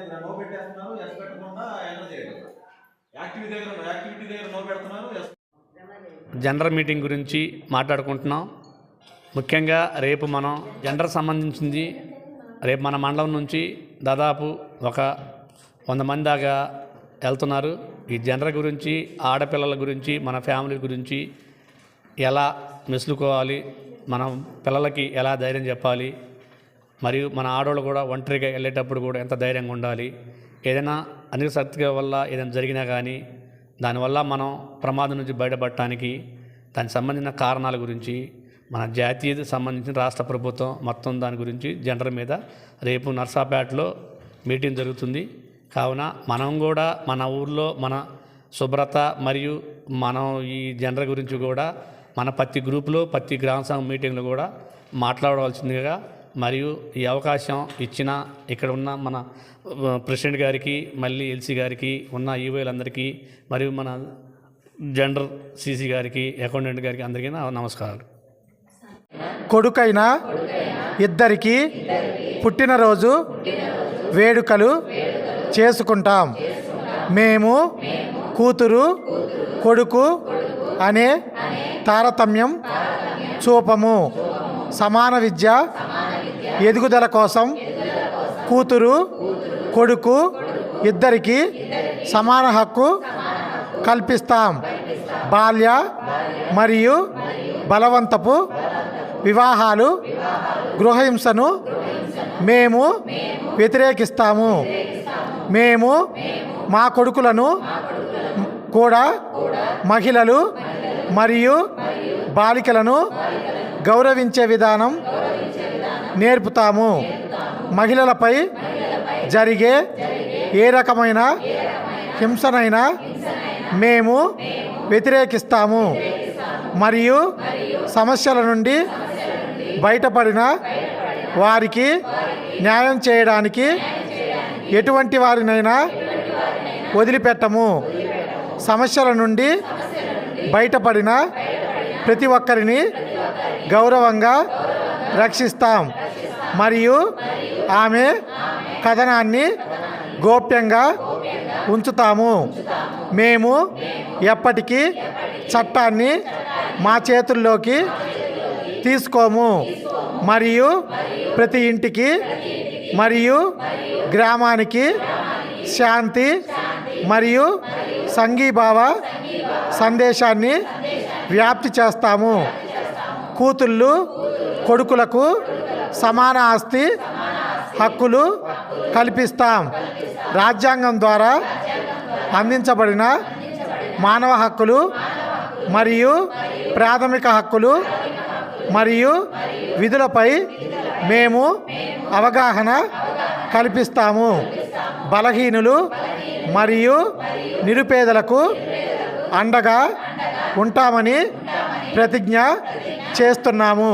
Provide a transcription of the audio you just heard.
దగ్గర నో పెట్టేస్తున్నారు ఎస్ పెట్టకుండా ఎంటర్ చేయగలరు యాక్టివిటీ దగ్గర యాక్టివిటీ దగ్గర నో పెడుతున్నారు ఎస్ జెండర్ మీటింగ్ గురించి మాట్లాడుకుంటున్నాం. ముఖ్యంగా రేపు మనం జెండర్ సంబంధించింది రేపు మన మండలం నుంచి దాదాపు ఒక వంద మంది దాకా వెళ్తున్నారు. ఈ జెండర్ గురించి ఆడపిల్లల గురించి మన ఫ్యామిలీ గురించి ఎలా మెసులుకోవాలి మనం పిల్లలకి ఎలా ధైర్యం చెప్పాలి మరియు మన ఆడవాళ్ళు కూడా ఒంటరిగా వెళ్ళేటప్పుడు కూడా ఎంత ధైర్యంగా ఉండాలి. ఏదైనా అనిశక్తిగా వల్ల ఏదైనా జరిగినా కానీ దానివల్ల మనం ప్రమాదం నుంచి బయటపడటానికి దానికి సంబంధించిన కారణాల గురించి మన జాతీయ సంబంధించిన రాష్ట్ర ప్రభుత్వం మొత్తం దాని గురించి జెండర్ మీద రేపు నర్సాపేటలో మీటింగ్ జరుగుతుంది. కావున మనం కూడా మన ఊర్లో మన శుభ్రత మరియు మనం ఈ జెండర్ గురించి కూడా మన ప్రతి గ్రూపులో ప్రతి గ్రామ సంఘం మీటింగ్లో కూడా మాట్లాడవలసిందిగా మరియు ఈ అవకాశం ఇచ్చిన ఇక్కడ ఉన్న మన ప్రెసిడెంట్ గారికి మళ్ళీ ఎల్సీ గారికి ఉన్న ఈవోలందరికీ మరియు మన జనరల్ సీసీ గారికి అకౌంటెంట్ గారికి అందరికీ నమస్కారాలు. కొడుకైన ఇద్దరికి పుట్టినరోజు వేడుకలు చేసుకుంటాం. మేము కూతురు కొడుకు అనే తారతమ్యం చూపము. సమాన విద్య ఎదుగుదల కోసం కూతురు కొడుకు ఇద్దరికి సమాన హక్కు కల్పిస్తాం. బాల్య మరియు బలవంతపు వివాహాలు గృహహింసను మేము వ్యతిరేకిస్తాము. మేము మా కొడుకులను కూడా మహిళలు మరియు బాలికలను గౌరవించే విధానం నేర్పుతాము. మహిళలపై జరిగే ఏ రకమైన హింసనైనా మేము వ్యతిరేకిస్తాము. మరియు సమస్యల నుండి బయటపడిన వారికి న్యాయం చేయడానికి ఎటువంటి వారినైనా వదిలిపెట్టము. సమస్యల నుండి బయటపడిన ప్రతి ఒక్కరిని గౌరవంగా రక్షిస్తాం. మరియు ఆమె కథనాన్ని గోప్యంగా ఉంచుతాము. మేము ఎప్పటికీ చట్టాన్ని మా చేతుల్లోకి తీసుకోము. మరియు ప్రతి ఇంటికి మరియు గ్రామానికి శాంతి మరియు సంఘీభావ సందేశాన్ని వ్యాప్తి చేస్తాము. కూతుళ్ళు కొడుకులకు సమాన ఆస్తి హక్కులు కల్పిస్తాం. రాజ్యాంగం ద్వారా అందించబడిన మానవ హక్కులు మరియు ప్రాథమిక హక్కులు మరియు విధులపై మేము అవగాహన కల్పిస్తాము. బలహీనులు మరియు నిరుపేదలకు అండగా ఉంటామని ప్రతిజ్ఞ చేస్తున్నాము.